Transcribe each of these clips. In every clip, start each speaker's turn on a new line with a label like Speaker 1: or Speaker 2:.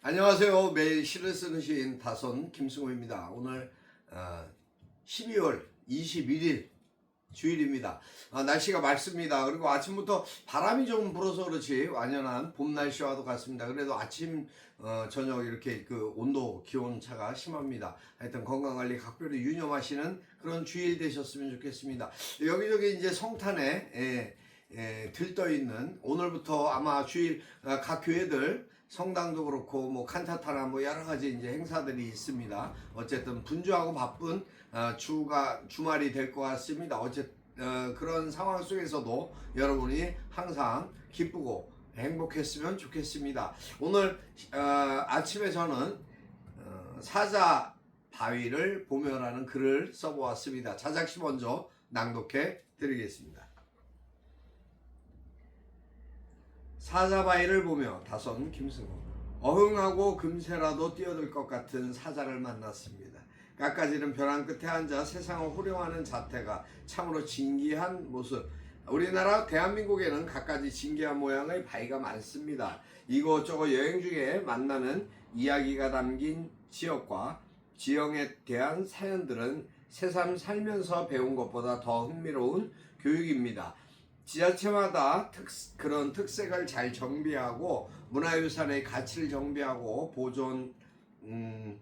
Speaker 1: 안녕하세요. 매일 시를 쓰는 시인 다선 김승호입니다. 오늘 어, 12월 21일 주일입니다. 아, 날씨가 맑습니다. 그리고 아침부터 바람이 좀 불어서 그렇지 완연한 봄 날씨와도 같습니다. 그래도 아침 어, 저녁 이렇게 그 온도 기온 차가 심합니다. 하여튼 건강 관리 각별히 유념하시는 그런 주일 되셨으면 좋겠습니다. 여기저기 이제 성탄에 예, 예, 들떠 있는 오늘부터 아마 주일 어, 각 교회들 성당도 그렇고 뭐 칸타타나 뭐 여러 가지 이제 행사들이 있습니다. 어쨌든 분주하고 바쁜 어, 주가 주말이 될 것 같습니다. 어쨌 어, 그런 상황 속에서도 여러분이 항상 기쁘고 행복했으면 좋겠습니다. 오늘 어, 아침에 저는 어, 사자 바위를 보며라는 글을 써보았습니다. 자작시 먼저 낭독해 드리겠습니다. 사자바위를 보며 다선 김승호 어흥하고 금세라도 뛰어들 것 같은 사자를 만났습니다. 깎아지른 벼랑 끝에 앉아 세상을 호령하는 자태가 참으로 진기한 모습. 우리나라 대한민국에는 갖가지 진기한 모양의 바위가 많습니다. 이곳저곳 여행 중에 만나는 이야기가 담긴 지역과 지형에 대한 사연들은 새삼 살면서 배운 것보다 더 흥미로운 교육입니다. 지자체마다 특, 그런 특색을 잘 정비하고 문화유산의 가치를 정비하고 보존 음,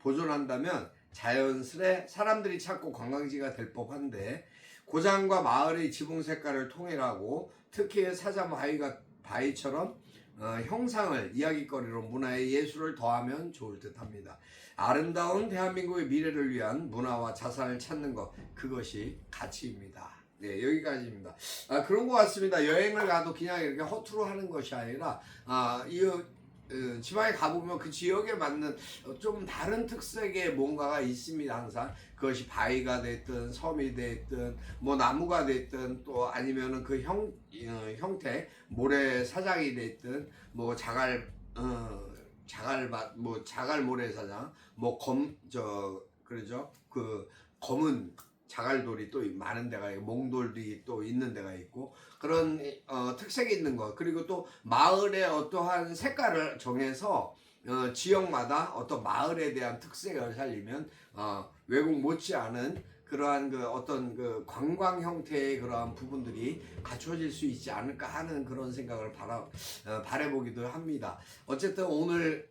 Speaker 1: 보존한다면 자연스레 사람들이 찾고 관광지가 될 법한데 고장과 마을의 지붕 색깔을 통일하고 특히 사자 바위가 바위처럼 어, 형상을 이야기거리로 문화의 예술을 더하면 좋을 듯합니다. 아름다운 대한민국의 미래를 위한 문화와 자산을 찾는 것 그것이 가치입니다. 네 여기까지입니다. 아, 그런 것 같습니다. 여행을 가도 그냥 이렇게 허투루 하는 것이 아니라 아, 이 어, 지방에 가보면 그 지역에 맞는 어, 좀 다른 특색의 뭔가가 있습니다. 항상 그것이 바위가 됐든 섬이 됐든 뭐 나무가 됐든 또 아니면은 그 형 어, 형태 모래 사장이 됐든 뭐 자갈 어, 자갈 맛, 뭐 자갈 모래 사장, 뭐 검 저 그러죠 그 검은 자갈돌이 또 많은 데가 있고 몽돌이 또 있는 데가 있고 그런 어, 특색이 있는 것 그리고 또 마을의 어떠한 색깔을 정해서 어, 지역마다 어떤 마을에 대한 특색을 살리면 어, 외국 못지않은 그러한 그 어떤 그 관광 형태의 그러한 부분들이 갖춰질 수 있지 않을까 하는 그런 생각을 바라 어, 바래보기도 합니다. 어쨌든 오늘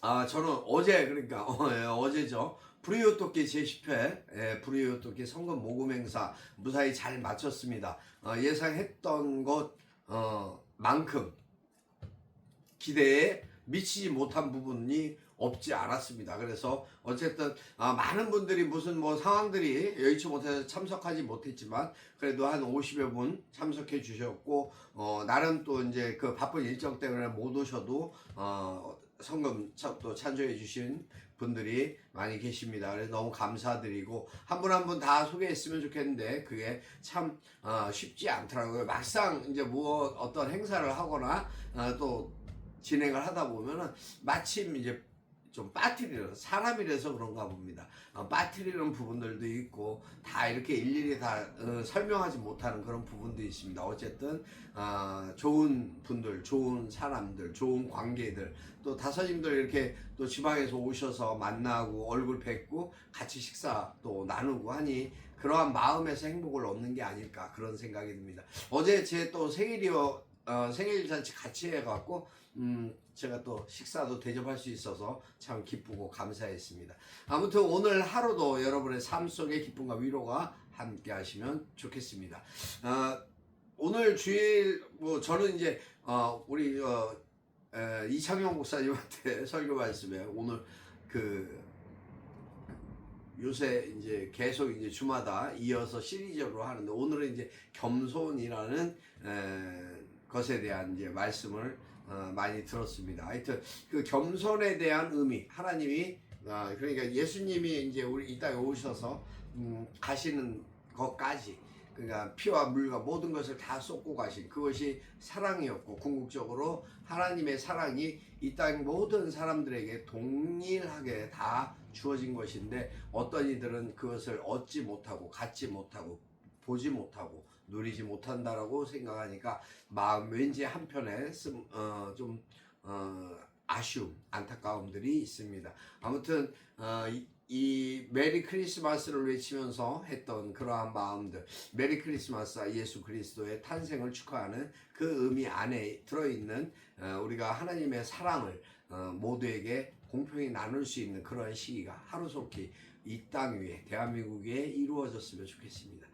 Speaker 1: 아 저는 어제 그러니까 어, 예, 어제죠. 돕기 제10회 예, 불이웃 돕기 성금 모금 행사 무사히 잘 마쳤습니다. 어, 예상했던 것만큼 기대에 미치지 못한 부분이 없지 않았습니다. 그래서 어쨌든 아, 많은 분들이 무슨 뭐 상황들이 여의치 못해서 참석하지 못했지만 그래도 한 50여 분 참석해 주셨고 어, 나름 또 이제 그 바쁜 일정 때문에 못 오셔도 어, 성금 참- 또 찬조해 주신 분들이 많이 계십니다. 그래서 너무 감사드리고 한 분 한 분 다 소개했으면 좋겠는데 그게 참 어, 쉽지 않더라고요. 막상 이제 뭐 어떤 행사를 하거나 어, 또 진행을 하다 보면은 마침 이제 좀 빠뜨리는 사람이라서 그런가 봅니다. 어, 빠뜨리는 부분들도 있고 다 이렇게 일일이 다 어, 설명하지 못하는 그런 부분도 있습니다. 어쨌든 어, 좋은 분들, 좋은 사람들, 좋은 관계들 또 다사님들 이렇게 또 지방에서 오셔서 만나고 얼굴 뵙고 같이 식사 또 나누고 하니 그러한 마음에서 행복을 얻는 게 아닐까 그런 생각이 듭니다. 어제 제 또 생일이요 어, 생일 잔치 같이 해갖고 음, 제가 또 식사도 대접할 수 있어서 참 기쁘고 감사했습니다. 아무튼 오늘 하루도 여러분의 삶 속에 기쁨과 위로가 함께 하시면 좋겠습니다. 어, 오늘 주일 뭐 저는 이제 어, 우리 어, 에, 이창용 목사님한테 설교 말씀에 오늘 그 요새 이제 계속 이제 주마다 이어서 시리즈로 하는데 오늘은 이제 겸손이라는 에, 것에 대한 이제 말씀을 어, 많이 들었습니다. 하여튼 그 겸손에 대한 의미 하나님이 어, 그러니까 예수님이 이제 우리 이 땅에 오셔서 음, 가시는 것까지 그러니까 피와 물과 모든 것을 다 쏟고 가신 그것이 사랑이었고 궁극적으로 하나님의 사랑이 이 땅 모든 사람들에게 동일하게 다 주어진 것인데 어떤 이들은 그것을 얻지 못하고 갖지 못하고 보지 못하고 누리지 못한다라고 생각하니까 마음 왠지 한편에 씀, 어, 좀 어, 아쉬움, 안타까움들이 있습니다. 아무튼 어, 이, 이 메리 크리스마스를 외치면서 했던 그러한 마음들, 메리 크리스마스 예수 그리스도의 탄생을 축하하는 그 의미 안에 들어있는 어, 우리가 하나님의 사랑을 어, 모두에게 공평히 나눌 수 있는 그런 시기가 하루속히 이 땅 위에 대한민국에 이루어졌으면 좋겠습니다.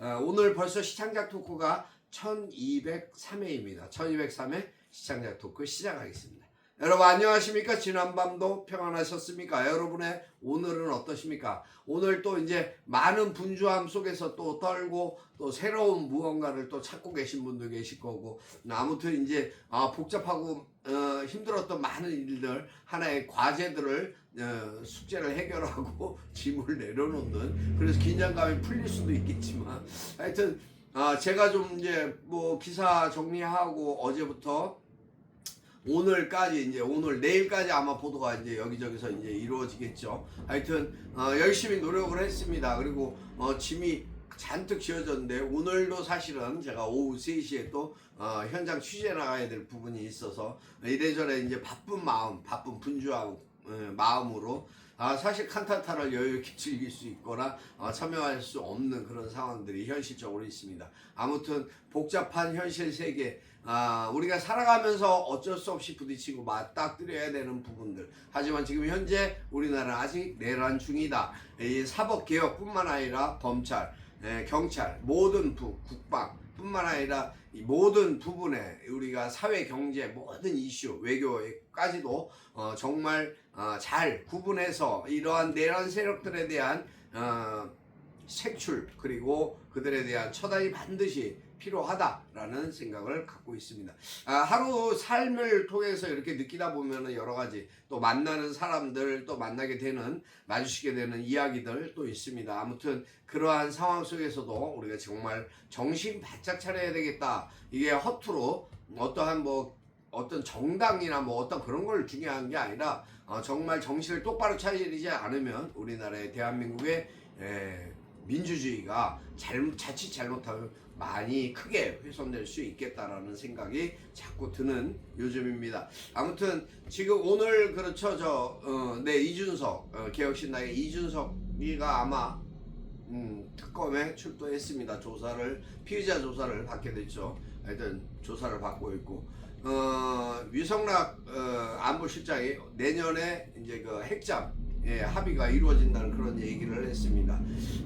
Speaker 1: 어, 오늘 벌써 시창작 토크가 1203회입니다. 1203회 시창작 토크 시작하겠습니다. 여러분 안녕하십니까? 지난밤도 평안하셨습니까? 여러분의 오늘은 어떠십니까? 오늘 또 이제 많은 분주함 속에서 또 떨고 또 새로운 무언가를 또 찾고 계신 분도 계실 거고 아무튼 이제 아, 복잡하고 어, 힘들었던 많은 일들 하나의 과제들을 어, 숙제를 해결하고 짐을 내려놓는 그래서 긴장감이 풀릴 수도 있겠지만 하여튼 아, 제가 좀 이제 뭐 기사 정리하고 어제부터 오늘까지 이제 오늘 내일까지 아마 보도가 이제 여기저기서 이제 이루어지겠죠. 하여튼 어, 열심히 노력을 했습니다. 그리고 어, 짐이 잔뜩 지어졌는데 오늘도 사실은 제가 오후 3시에 또 어, 현장 취재 나가야 될 부분이 있어서 이래저래 이제 바쁜 마음, 바쁜 분주한 어, 마음으로 아, 사실 칸타타를 여유 있게 즐길 수 있거나 어, 참여할 수 없는 그런 상황들이 현실적으로 있습니다. 아무튼 복잡한 현실 세계 아, 우리가 살아가면서 어쩔 수 없이 부딪히고 맞닥뜨려야 되는 부분들. 하지만 지금 현재 우리나라는 아직 내란 중이다. 이 사법개혁뿐만 아니라 검찰, 예, 경찰, 모든 부, 국방, 뿐만 아니라 이 모든 부분에 우리가 사회, 경제, 모든 이슈, 외교까지도 어, 정말 어, 잘 구분해서 이러한 내란 세력들에 대한 어, 색출 그리고 그들에 대한 처단이 반드시 필요하다라는 생각을 갖고 있습니다. 아, 하루 삶을 통해서 이렇게 느끼다 보면은 여러 가지 또 만나는 사람들 또 만나게 되는 마주치게 되는 이야기들 또 있습니다. 아무튼 그러한 상황 속에서도 우리가 정말 정신 바짝 차려야 되겠다. 이게 허투루 어떠한 뭐 어떤 정당이나 뭐 어떤 그런 걸 중요한 게 아니라 어, 정말 정신을 똑바로 차리지 않으면 우리나라의 대한민국의 에, 민주주의가 잘, 자칫 잘못하면 많이 크게 훼손될 수 있겠다라는 생각이 자꾸 드는 요즘입니다. 아무튼 지금 오늘 그렇죠 저네 이준석 어, 개혁신당의 이준석이가 아마 음, 특검에 출두했습니다. 조사를 피의자 조사를 받게 됐죠. 하여튼 조사를 받고 있고 어, 위성락 어, 안보실장이 내년에 이제 그 핵잠 예, 합의가 이루어진다는 그런 얘기를 했습니다.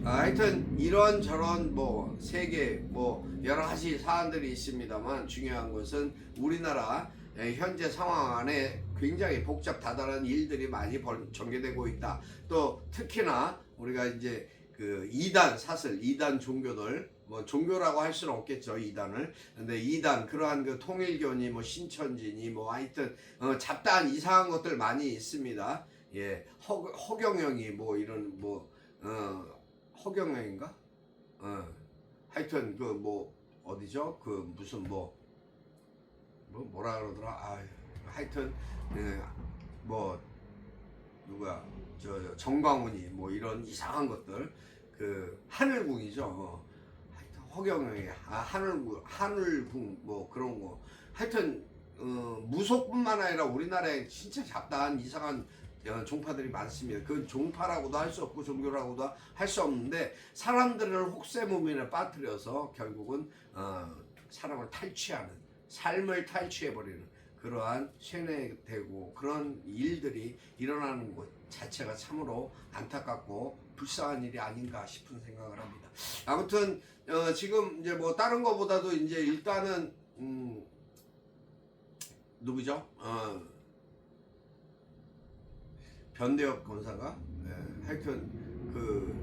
Speaker 1: 아, 하여튼 이런 저런 뭐 세계 뭐 여러 가지 사안들이 있습니다만 중요한 것은 우리나라 예, 현재 상황 안에 굉장히 복잡 다단한 일들이 많이 벌, 전개되고 있다. 또 특히나 우리가 이제 그 이단 사슬, 이단 종교들 뭐 종교라고 할 수는 없겠죠 이단을. 근데 이단 그러한 그 통일교니 뭐 신천지니 뭐 하여튼 어, 잡다한 이상한 것들 많이 있습니다. 예, 허, 허경영이 뭐 이런 뭐 어, 허경영인가? 어, 하여튼 그 뭐 어디죠? 그 무슨 뭐, 뭐 뭐라 그러더라? 아, 하여튼 예, 뭐 누가 저, 저 정광훈이 뭐 이런 이상한 것들 그 하늘궁이죠. 어. 하여튼 허경영이 아, 하늘궁 하늘궁 뭐 그런 거 하여튼 어, 무속뿐만 아니라 우리나라에 진짜 잡다한 이상한 어, 종파들이 많습니다. 그건 종파라고도 할 수 없고 종교라고도 할 수 없는데 사람들을 혹세무민에 빠뜨려서 결국은 어, 사람을 탈취하는 삶을 탈취해 버리는 그러한 쇠뇌되고 그런 일들이 일어나는 것 자체가 참으로 안타깝고 불쌍한 일이 아닌가 싶은 생각을 합니다. 아무튼 어, 지금 이제 뭐 다른 거보다도 이제 일단은 음, 누구죠? 어, 변대엽 검사가 예, 하여튼 그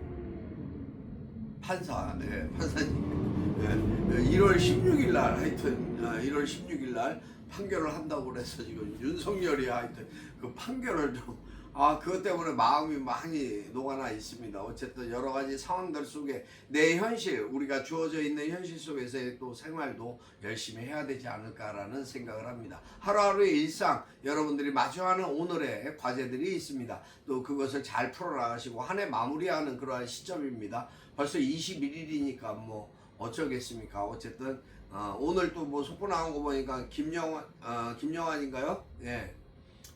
Speaker 1: 판사, 예, 판사님 예, 1월 16일 날 하여튼 아, 1월 16일 날 판결을 한다고 그래서 지금 윤석열이 하여튼 그 판결을 좀 아, 그것 때문에 마음이 많이 녹아나 있습니다. 어쨌든 여러 가지 상황들 속에 내 현실, 우리가 주어져 있는 현실 속에서의 또 생활도 열심히 해야 되지 않을까라는 생각을 합니다. 하루하루의 일상, 여러분들이 마주하는 오늘의 과제들이 있습니다. 또 그것을 잘 풀어나가시고 한 해 마무리하는 그러한 시점입니다. 벌써 21일이니까 뭐 어쩌겠습니까. 어쨌든 어, 오늘 또 뭐 속보 나온 거 보니까 김영환 어, 김영환인가요? 예.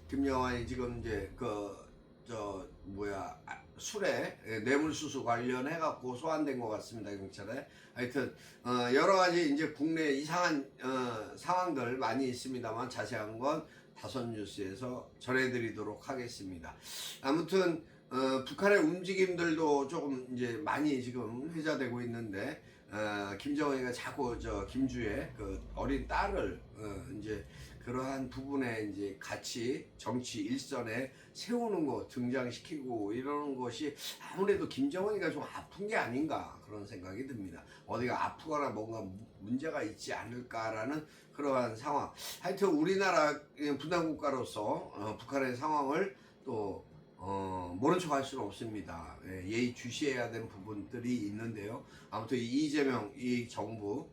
Speaker 1: 김영환이 지금 이제 그 저 뭐야 아, 술에 예, 뇌물수수 관련해 갖고 소환된 것 같습니다 경찰에 하여튼 어, 여러 가지 이제 국내 이상한 어, 상황들 많이 있습니다만 자세한 건 다섯 뉴스에서 전해드리도록 하겠습니다. 아무튼 어, 북한의 움직임들도 조금 이제 많이 지금 회자되고 있는데 어, 김정은이가 자꾸 저 김주의 그 어린 딸을 어, 이제 그러한 부분에 이제 같이 정치 일선에 세우는 거 등장시키고 이러는 것이 아무래도 김정은이가 좀 아픈 게 아닌가 그런 생각이 듭니다. 어디가 아프거나 뭔가 무- 문제가 있지 않을까라는 그러한 상황. 하여튼 우리나라 분단 국가로서 어, 북한의 상황을 또 어, 모른 척 할 수는 없습니다. 예, 예의 주시해야 되는 부분들이 있는데요. 아무튼 이 이재명 이 정부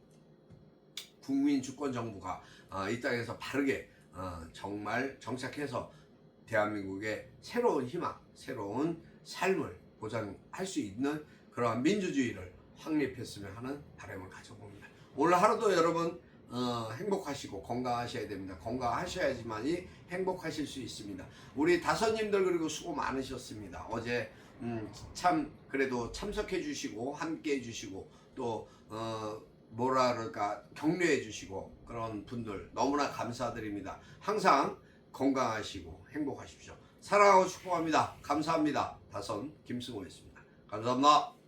Speaker 1: 국민 주권 정부가 어, 이 땅에서 바르게 어, 정말 정착해서 대한민국의 새로운 희망, 새로운 삶을 보장할 수 있는 그러한 민주주의를 확립했으면 하는 바람을 가져봅니다. 오늘 하루도 여러분 어, 행복하시고 건강하셔야 됩니다. 건강하셔야지만이 행복하실 수 있습니다. 우리 다섯님들 그리고 수고 많으셨습니다. 어제 음, 참 그래도 참석해 주시고 함께 해 주시고 또 어, 뭐라 그럴까 격려해 주시고 그런 분들 너무나 감사드립니다. 항상 건강하시고 행복하십시오. 사랑하고 축복합니다. 감사합니다. 다선 김승호였습니다. 감사합니다.